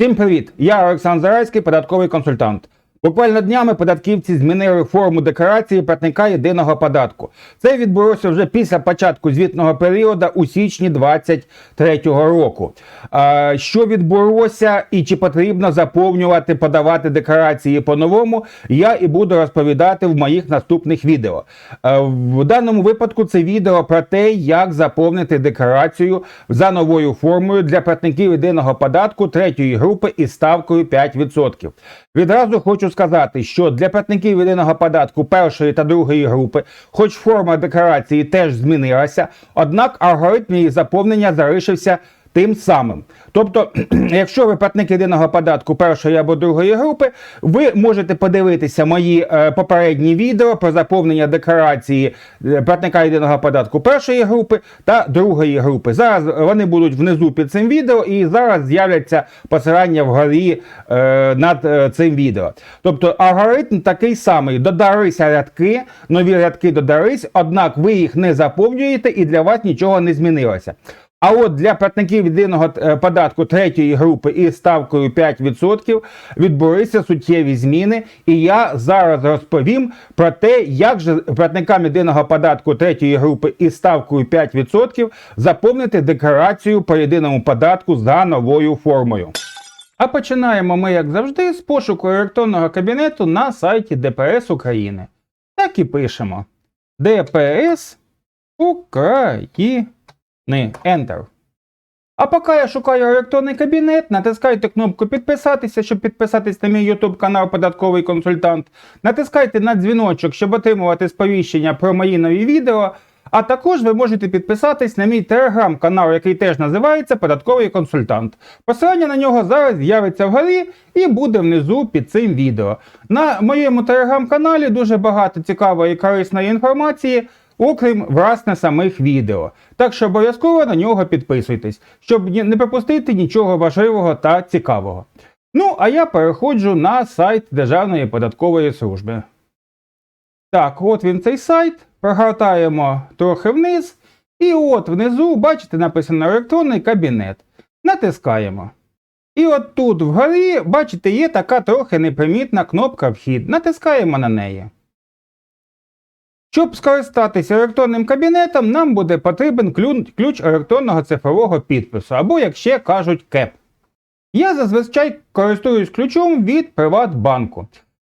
Всім привіт! Я Олександр Зарайський, податковий консультант. Буквально днями податківці змінили форму декларації платника єдиного податку. Це відбулося вже після початку звітного періоду у січні 2023 року. А, Що відбулося і чи потрібно заповнювати, подавати декларації по-новому, я і буду розповідати в моїх наступних відео. В даному випадку це відео про те, як заповнити декларацію за новою формою для платників єдиного податку третьої групи із ставкою 5%. Відразу хочу сказати, що для платників єдиного податку першої та другої групи, хоч форма декларації теж змінилася, однак алгоритм її заповнення залишився тим самим. Тобто, якщо ви платник єдиного податку першої або другої групи, ви можете подивитися мої е, попередні відео про заповнення декларації е, платника єдиного податку першої групи та другої групи. Зараз вони будуть внизу під цим відео, і зараз з'являться посилання вгорі е, над цим відео. Тобто алгоритм такий самий: додалися рядки, нові рядки додались, однак ви їх не заповнюєте і для вас нічого не змінилося. А от для платників єдиного е, податку третьої групи із ставкою 5% відбулися суттєві зміни. І я зараз розповім про те, як же платникам єдиного податку третьої групи із ставкою 5% заповнити декларацію по єдиному податку за новою формою. А починаємо ми, як завжди, з пошуку електронного кабінету на сайті ДПС України. Так і пишемо: ДПС України. Enter. А поки я шукаю електронний кабінет, натискайте кнопку підписатися, щоб підписатись на мій YouTube канал Податковий консультант. Натискайте на дзвіночок, щоб отримувати сповіщення про мої нові відео. А також ви можете підписатись на мій телеграм-канал, який теж називається Податковий консультант. Посилання на нього зараз з'явиться вгорі і буде внизу під цим відео. На моєму телеграм-каналі дуже багато цікавої і корисної інформації окрім власне самих відео. Так що обов'язково на нього підписуйтесь, щоб не пропустити нічого важливого та цікавого. Ну, а я переходжу на сайт Державної податкової служби. Так, от він цей сайт. Прогортаємо трохи вниз. І от внизу, бачите, написано електронний кабінет. Натискаємо. І от тут вгорі, бачите, є така трохи непримітна кнопка Вхід. Натискаємо на неї. Щоб скористатися електронним кабінетом, нам буде потрібен ключ електронного цифрового підпису, або, як ще кажуть, КЕП. Я зазвичай користуюсь ключом від Приватбанку.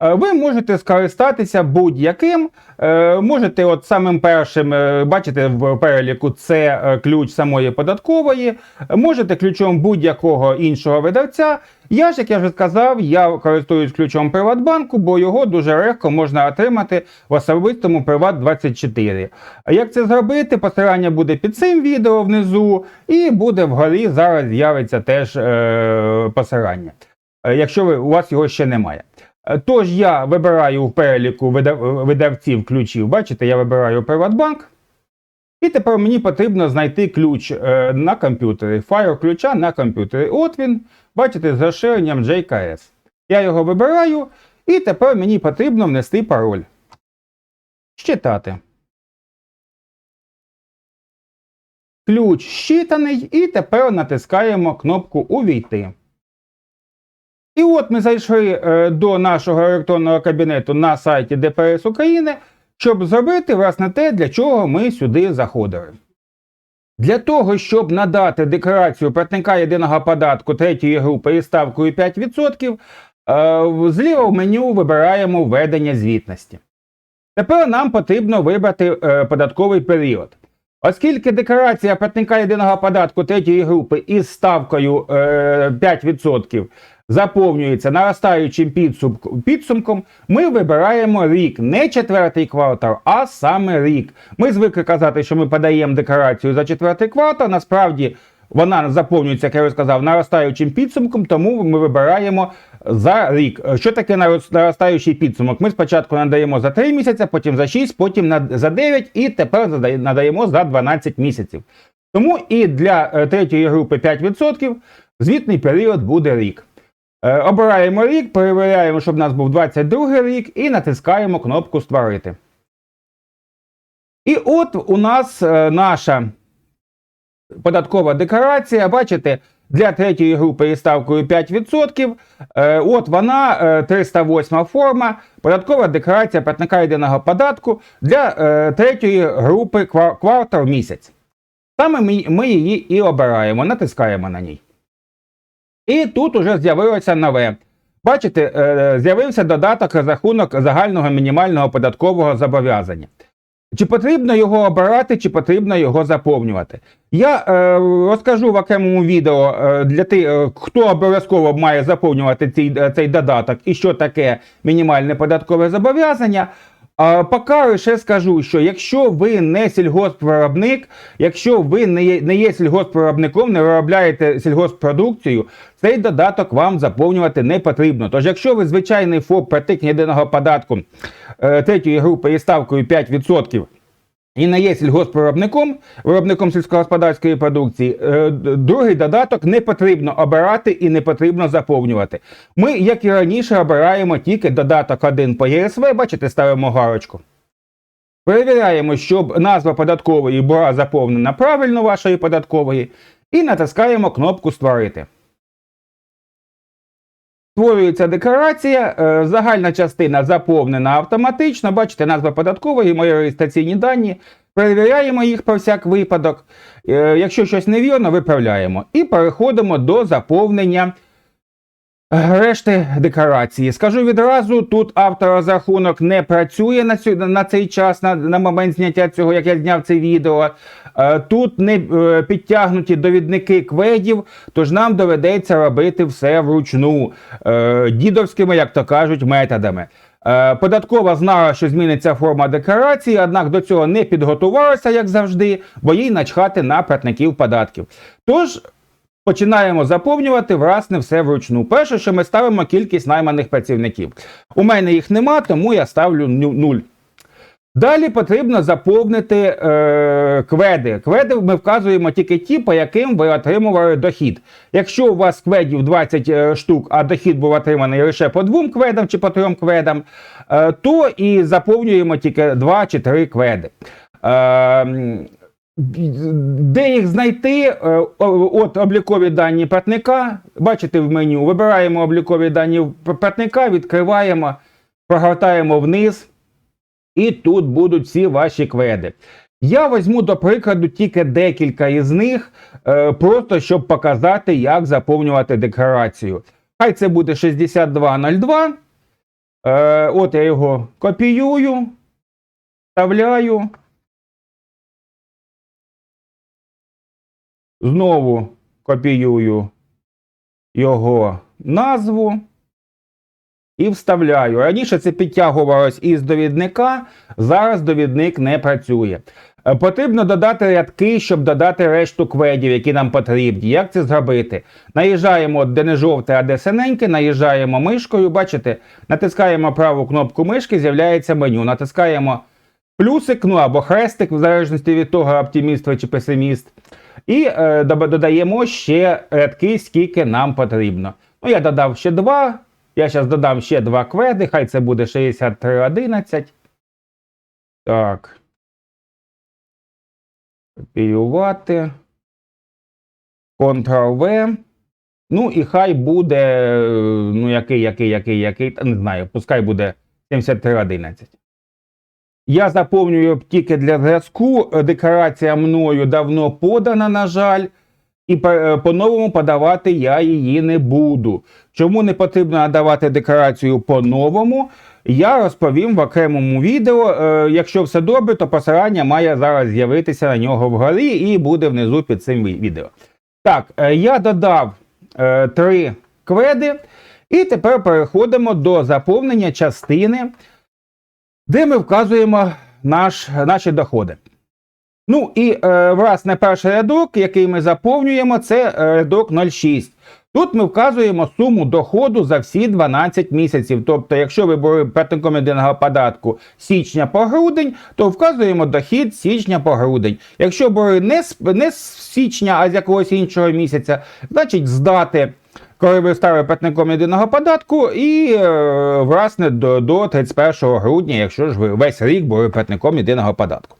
Е, Ви можете скористатися будь-яким. Е, Можете, от самим першим, е, бачите в переліку це ключ самої податкової, можете ключом будь-якого іншого видавця. Я ж, як я вже сказав, я користуюсь ключом Приватбанку, бо його дуже легко можна отримати в особистому Приват24. Як це зробити? Посилання буде під цим відео внизу, і буде вгорі зараз з'явиться теж е, посилання, якщо ви, у вас його ще немає. Е, Тож я вибираю в переліку видавців ключів. Бачите, я вибираю Приватбанк. І тепер мені потрібно знайти ключ е, на комп'ютері, файл ключа на комп'ютері. От він, бачите, з розширенням JKS. Я його вибираю, і тепер мені потрібно внести пароль. Щитати. Ключ щитаний, і тепер натискаємо кнопку Увійти. І от ми зайшли е, до нашого електронного кабінету на сайті ДПС України, щоб зробити власне те, для чого ми сюди заходили. Для того, щоб надати декларацію платника єдиного податку третьої групи із ставкою 5%, е, зліва в меню вибираємо введення звітності. Тепер нам потрібно вибрати е, податковий період. Оскільки декларація платника єдиного податку третьої групи із ставкою е, 5% заповнюється наростаючим підсумк- підсумком, ми вибираємо рік, не четвертий квартал, а саме рік. Ми звикли казати, що ми подаємо декларацію за четвертий квартал. Насправді вона заповнюється, як я вже сказав, наростаючим підсумком, тому ми вибираємо за рік. Що таке наростаючий підсумок? Ми спочатку надаємо за 3 місяці, потім за 6, потім за 9 і тепер надаємо за 12 місяців. Тому і для е, третьої групи 5% звітний період буде рік. Е, Обираємо рік, перевіряємо, щоб у нас був 22 рік, і натискаємо кнопку Створити. І от у нас е, наша податкова декларація. Бачите, для третьої групи із ставкою 5%. Е, От вона, е, 308 форма, податкова декларація платника єдиного податку для третьої групи квартал місяць. Саме ми її і обираємо, натискаємо на ній. І тут уже з'явилося нове. Бачите, е, з'явився додаток розрахунок загального мінімального податкового зобов'язання. Чи потрібно його обирати, чи потрібно його заповнювати? Я е, розкажу в окремому відео е, для тих, е, хто обов'язково має заповнювати цей, цей додаток і що таке мінімальне податкове зобов'язання. А поки скажу, що якщо ви не сільгоспвиробник, якщо ви не є, не є сільгоспвиробником, не виробляєте сільгоспродукцію, цей додаток вам заповнювати не потрібно. Тож, якщо ви звичайний ФОП платник єдиного податку е, третьої групи і ставкою 5%, і не є сільгоспвиробником, виробником сільськогосподарської продукції, е, другий додаток не потрібно обирати і не потрібно заповнювати. Ми, як і раніше, обираємо тільки додаток 1 по ЄСВ, бачите, ставимо гарочку. Перевіряємо, щоб назва податкової була заповнена правильно вашої податкової, і натискаємо кнопку Створити. Створюється декларація, е, загальна частина заповнена автоматично. Бачите, назва податкової, мої реєстраційні дані. Перевіряємо їх про всяк випадок. Е, Якщо щось невірно, виправляємо. І переходимо до заповнення решти декларації. Скажу відразу: тут авторозрахунок не працює на, цю, на цей час, на, на момент зняття цього, як я зняв це відео. Е, Тут не е, підтягнуті довідники кведів, тож нам доведеться робити все вручну, е, дідовськими, як то кажуть, методами. Податкова знала, що зміниться форма декларації, однак до цього не підготувалася, як завжди, бо їй начхати на платників податків. Тож починаємо заповнювати власне все вручну. Перше, що ми ставимо кількість найманих працівників. У мене їх нема, тому я ставлю ню- нуль. Далі потрібно заповнити е, кведи. Кведи ми вказуємо тільки ті, по яким ви отримували дохід. Якщо у вас кведів 20 е, штук, а дохід був отриманий лише по двом кведам чи по трьом кведам, е, то і заповнюємо тільки 2 чи 3 кведи. Е, де їх знайти? Е, От облікові дані платника. Бачите в меню. Вибираємо облікові дані платника, відкриваємо, прогортаємо вниз. І тут будуть всі ваші кведи. Я візьму до прикладу тільки декілька із них, е, просто щоб показати, як заповнювати декларацію. Хай це буде 6202. Е, от я його копіюю, вставляю. Знову копіюю його назву і вставляю. Раніше це підтягувалось із довідника, зараз довідник не працює. Е, Потрібно додати рядки, щоб додати решту кведів, які нам потрібні. Як це зробити? Наїжджаємо, де не жовте, а де синеньке, наїжджаємо мишкою, бачите, натискаємо праву кнопку мишки, з'являється меню. Натискаємо плюсик, ну або хрестик, в залежності від того, оптиміст чи песиміст. І е, додаємо ще рядки, скільки нам потрібно. Ну, я додав ще два. Я зараз додам ще два кведи, хай це буде 6311. Так. Копіювати. Ctrl-V. Ну і хай буде. е, Ну, який, який, який, який. Не знаю, пускай буде 7311. Я заповнюю тільки для зв'язку. Декларація мною давно подана, на жаль. І е, по-новому подавати я її не буду. Чому не потрібно надавати декларацію по-новому? Я розповім в окремому відео. Е, Якщо все добре, то посилання має зараз з'явитися на нього вгорі і буде внизу під цим відео. Так, е, я додав три кведи, і тепер переходимо до заповнення частини, де ми вказуємо наш, наші доходи. Ну і е, власне перший рядок, який ми заповнюємо, це е, рядок 06. Тут ми вказуємо суму доходу за всі 12 місяців. Тобто, якщо ви були платником єдиного податку січня по грудень, то вказуємо дохід січня по грудень. Якщо були не з, не з січня, а з якогось іншого місяця, значить з дати, коли ви стали платником єдиного податку, і е, власне до, до 31 грудня, якщо ж ви весь рік були платником єдиного податку.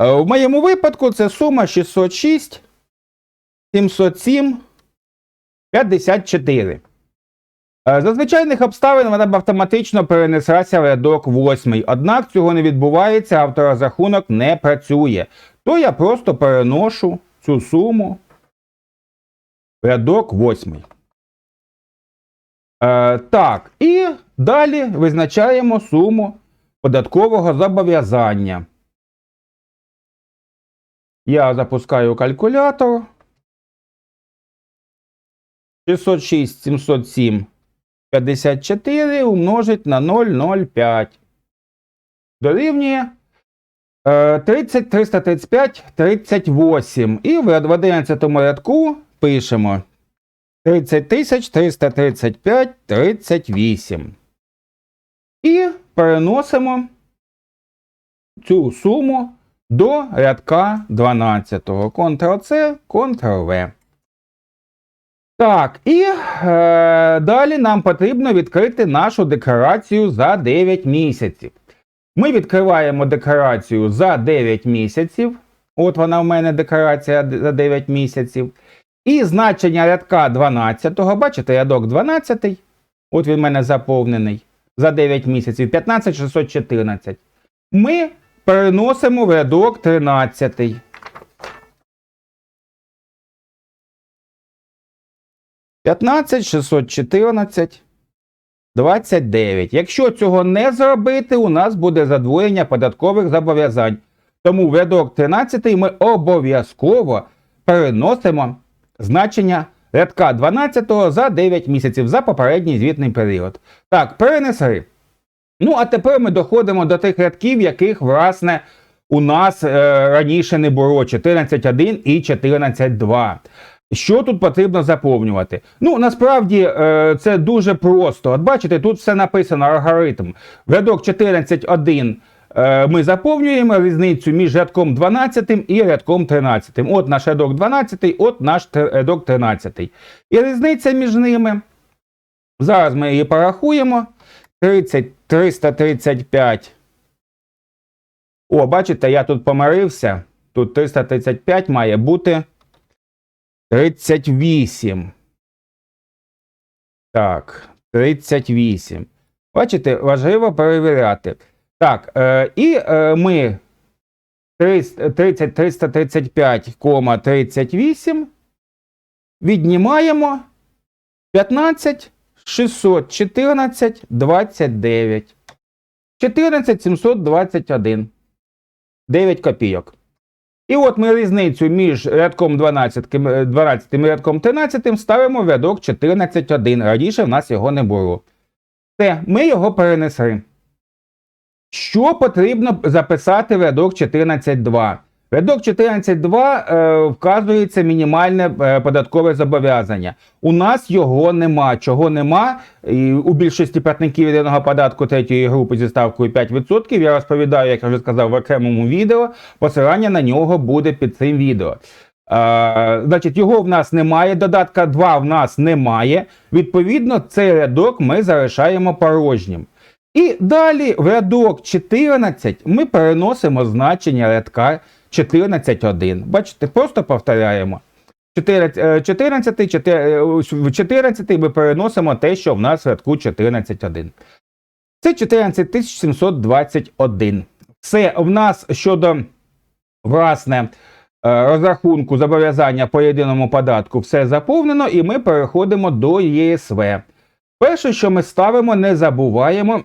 Е, В моєму випадку це сума 606 707 54. Е, За звичайних обставин вона б автоматично перенеслася в рядок 8. Однак цього не відбувається, авторозрахунок не працює. То я просто переношу цю суму в рядок 8. Е, так, і далі визначаємо суму податкового зобов'язання. Я запускаю калькулятор. 606 707 54 умножить на 0,05. Дорівнює е, 30 335 38. І в 11 рядку пишемо 30 335 38. І переносимо цю суму до рядка 12. Ctrl-C, Ctrl-V. Так, і е, далі нам потрібно відкрити нашу декларацію за 9 місяців. Ми відкриваємо декларацію за 9 місяців. От вона в мене декларація за 9 місяців. І значення рядка 12, бачите, рядок 12. От він в мене заповнений за 9 місяців 15614. Ми переносимо в рядок 13. П'ятнадцять 614 29. Якщо цього не зробити, у нас буде задвоєння податкових зобов'язань. Тому в рядок 13 ми обов'язково переносимо значення рядка 12 за 9 місяців за попередній звітний період. Так, перенесли. Ну, а тепер ми доходимо до тих рядків, яких, власне, у нас е, раніше не було 14.1 і 14.2. Що тут потрібно заповнювати? Ну, насправді е, це дуже просто. От бачите, тут все написано алгоритм. Рядок 14.1 е, ми заповнюємо різницю між рядком 12 і рядком 13. От наш рядок 12, от наш рядок 13. І різниця між ними. Зараз ми її порахуємо. 30, 335. О, бачите, я тут помирився. Тут 335 має бути 38. Так, 38. Бачите, важливо перевіряти. Так, е, і е, ми 30, 30 335,38 віднімаємо 15 614 29. 14 721. 9 копійок. І от ми різницю між рядком 12, 12 і рядком 13 ставимо в рядок 14.1. Раніше в нас його не було. Все, ми його перенесли. Що потрібно записати в рядок 14.2? В рядок 14.2 е, вказується мінімальне е, податкове зобов'язання. У нас його нема. Чого нема? І у більшості платників єдиного податку третьої групи зі ставкою 5%. Я розповідаю, як я вже сказав в окремому відео. Посилання на нього буде під цим відео. Е, значить, його в нас немає. Додатка 2 в нас немає. Відповідно, цей рядок ми залишаємо порожнім. І далі в рядок 14 ми переносимо значення рядка 14.1. Бачите, просто повторяємо. 14, е, 14, 4, 14 ми переносимо те, що в нас в рядку 14.1. Це 14 721. Все в нас щодо власне е, розрахунку зобов'язання по єдиному податку все заповнено, і ми переходимо до ЄСВ. Перше, що ми ставимо, не забуваємо,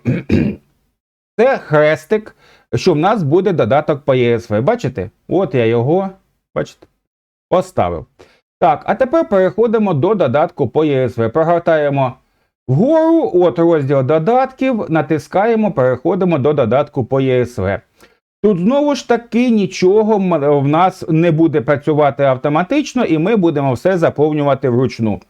це хрестик, що в нас буде додаток по ЄСВ. Бачите? От я його бачите, поставив. Так, а тепер переходимо до додатку по ЄСВ. Прогортаємо вгору, от розділ додатків, натискаємо, переходимо до додатку по ЄСВ. Тут знову ж таки нічого в нас не буде працювати автоматично, і ми будемо все заповнювати вручну.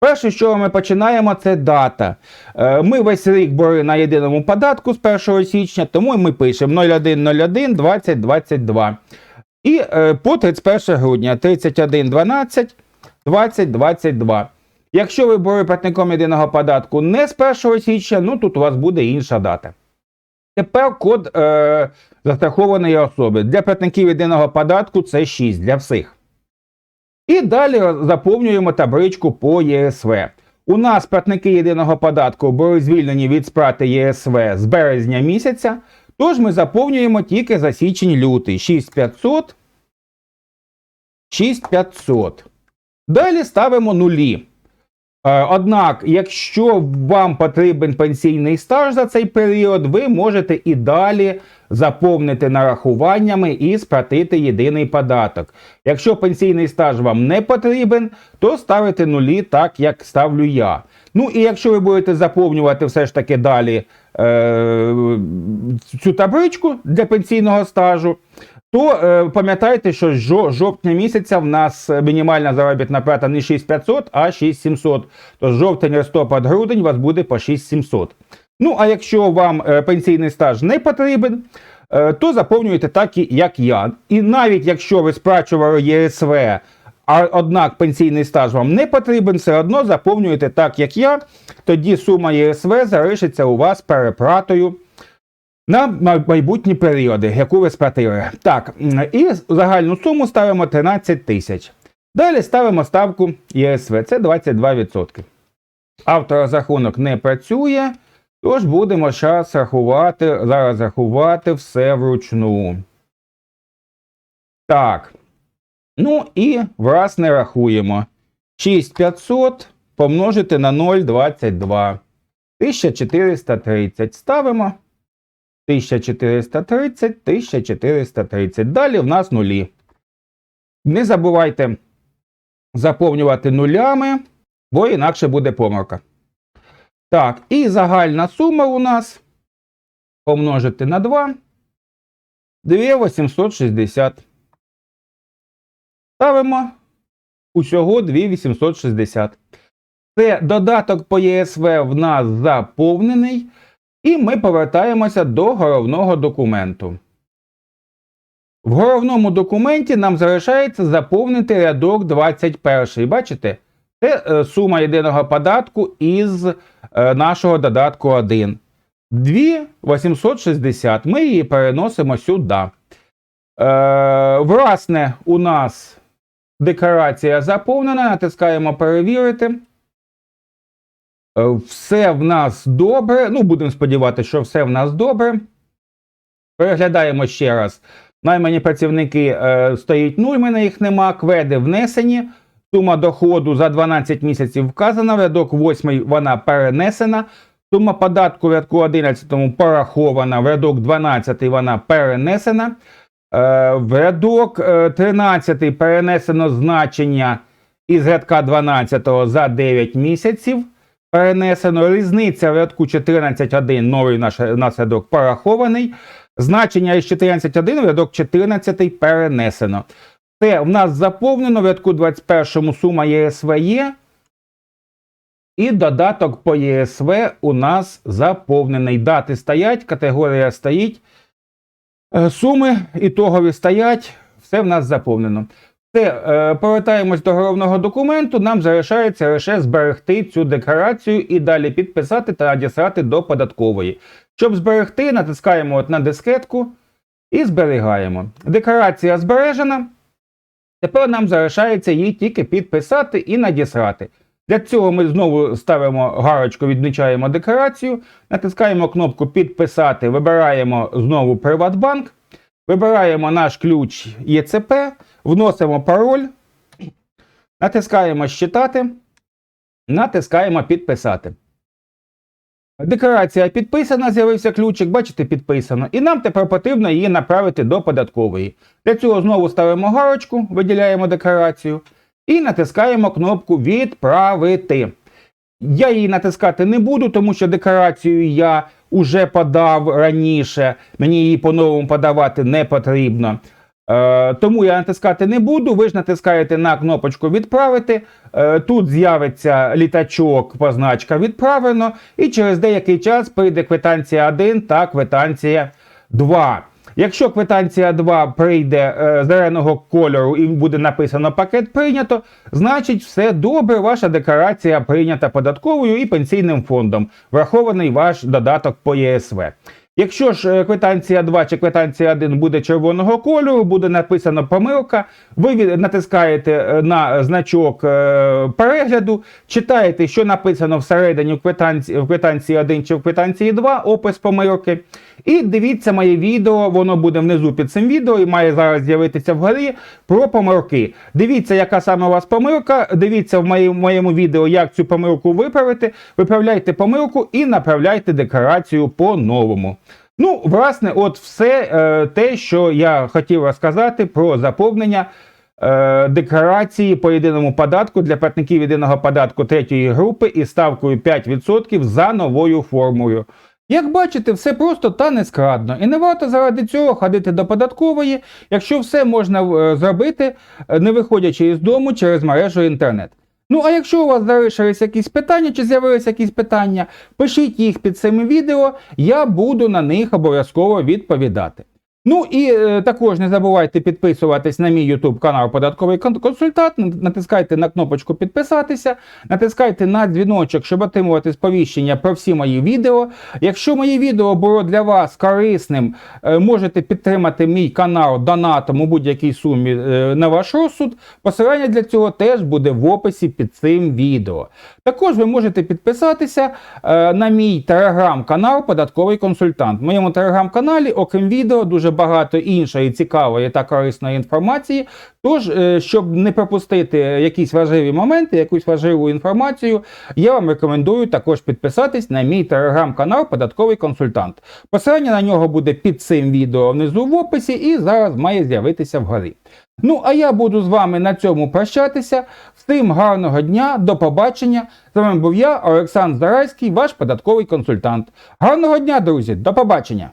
Перше, що ми починаємо, це дата. Е, Ми весь рік були на єдиному податку з 1 січня, тому ми пишемо 0101 2022. І е, по 31 грудня 31 12 2022. Якщо ви були платником єдиного податку не з 1 січня, ну тут у вас буде інша дата. Тепер код е, застрахованої особи. Для платників єдиного податку це 6 для всіх. І далі заповнюємо табличку по ЄСВ. У нас платники єдиного податку були звільнені від сплати ЄСВ з березня місяця, тож ми заповнюємо тільки за січень-лютий 6500. 6500. Далі ставимо нулі. Е, Однак, якщо вам потрібен пенсійний стаж за цей період, ви можете і далі заповнити нарахуваннями і сплатити єдиний податок. Якщо пенсійний стаж вам не потрібен, то ставите нулі так, як ставлю я. Ну і якщо ви будете заповнювати все ж таки далі е, цю табличку для пенсійного стажу, то е, пам'ятайте, що з жо- жовтня місяця в нас мінімальна заробітна плата не 6500, а 6700. Тож жовтень, листопад, грудень у вас буде по 6700. Ну, а якщо вам е, пенсійний стаж не потрібен, е, то заповнюєте так, як я. І навіть якщо ви сплачували ЄСВ, а однак пенсійний стаж вам не потрібен, все одно заповнюєте так, як я. Тоді сума ЄСВ залишиться у вас переплатою на майбутні періоди, яку ви сплатили. Так, і загальну суму ставимо 13 тисяч. Далі ставимо ставку ЄСВ, це 22%. Авторозрахунок не працює, тож будемо зараз рахувати, зараз рахувати все вручну. Так. Ну і власне рахуємо. 6500 помножити на 0,22. 1430. Ставимо. 1430, 1430. Далі в нас нулі. Не забувайте заповнювати нулями, бо інакше буде помилка. Так, і загальна сума у нас помножити на 2. 2860. Ставимо усього 2860. Це додаток по ЄСВ в нас заповнений. І ми повертаємося до головного документу. В головному документі нам залишається заповнити рядок 21. Бачите? Це е, сума єдиного податку із е, нашого додатку 1. 2860. Ми її переносимо сюди. Е, власне, у нас декларація заповнена. Натискаємо перевірити. Е, Все в нас добре. Ну, будемо сподіватися, що все в нас добре. Переглядаємо ще раз. Наймані працівники е, стоїть 0, в мене їх нема. Кведи внесені. Сума доходу за 12 місяців вказана. В рядок 8 вона перенесена. Сума податку в рядку 11 порахована. В рядок 12 вона перенесена. Е, в рядок е, 13 перенесено значення із рядка 12 за 9 місяців перенесено. Різниця в рядку 14.1 новий наш рядок порахований. Значення із 14.1 в рядок 14 перенесено. Це в нас заповнено в рядку 21 сума ЄСВ є. І додаток по ЄСВ у нас заповнений. Дати стоять, категорія стоїть. Е, Суми ітогові стоять, все в нас заповнено. Все, е, повертаємось до головного документу. Нам залишається лише зберегти цю декларацію і далі підписати та надіслати до податкової. Щоб зберегти, натискаємо от на дискетку і зберігаємо. Декларація збережена. Тепер нам залишається її тільки підписати і надіслати. Для цього ми знову ставимо галочку, відмічаємо декларацію, натискаємо кнопку Підписати, вибираємо знову Приватбанк, вибираємо наш ключ ЄЦП, вносимо пароль, натискаємо Щитати, натискаємо Підписати. Декларація підписана, з'явився ключик, бачите, підписано. І нам тепер потрібно її направити до податкової. Для цього знову ставимо галочку, виділяємо декларацію і натискаємо кнопку Відправити. Я її натискати не буду, тому що декларацію я уже подав раніше. Мені її по-новому подавати не потрібно. Е, тому я натискати не буду. Ви ж натискаєте на кнопочку Відправити. Е, тут з'явиться літачок, позначка відправлено, і через деякий час прийде квитанція 1 та квитанція 2. Якщо квитанція 2 прийде е, зеленого кольору і буде написано пакет прийнято, значить все добре, ваша декларація прийнята податковою і пенсійним фондом, врахований ваш додаток по ЄСВ. Якщо ж е, квитанція 2 чи квитанція 1 буде червоного кольору, буде написано помилка, ви натискаєте е, на значок е, перегляду, читаєте, що написано всередині в квитанції, в квитанції 1 чи в квитанції 2, опис помилки. І дивіться моє відео, воно буде внизу під цим відео і має зараз з'явитися вгорі про помилки. Дивіться, яка саме у вас помилка. Дивіться в моєму, відео, як цю помилку виправити. Виправляйте помилку і направляйте декларацію по-новому. Ну, власне, от все е, те, що я хотів розказати про заповнення е, декларації по єдиному податку для платників єдиного податку третьої групи із ставкою 5% за новою формулою. Як бачите, все просто та нескладно. І не варто заради цього ходити до податкової, якщо все можна е, зробити, не виходячи із дому через мережу інтернет. Ну, а якщо у вас залишились якісь питання чи з'явилися якісь питання, пишіть їх під цим відео, я буду на них обов'язково відповідати. Ну і е, також не забувайте підписуватись на мій YouTube канал Податковий консультант. Натискайте на кнопочку підписатися, натискайте на дзвіночок, щоб отримувати сповіщення про всі мої відео. Якщо моє відео було для вас корисним, е, можете підтримати мій канал донатом у будь-якій сумі е, на ваш розсуд. Посилання для цього теж буде в описі під цим відео. Також ви можете підписатися на мій телеграм-канал Податковий консультант. В моєму телеграм-каналі, окрім відео, дуже багато іншої цікавої та корисної інформації. Тож, е, щоб не пропустити якісь важливі моменти, якусь важливу інформацію, я вам рекомендую також підписатись на мій телеграм-канал Податковий консультант. Посилання на нього буде під цим відео внизу в описі і зараз має з'явитися вгорі. Ну, а я буду з вами на цьому прощатися. Всім гарного дня, до побачення. З вами був я, Олександр Зарайський, ваш податковий консультант. Гарного дня, друзі, до побачення!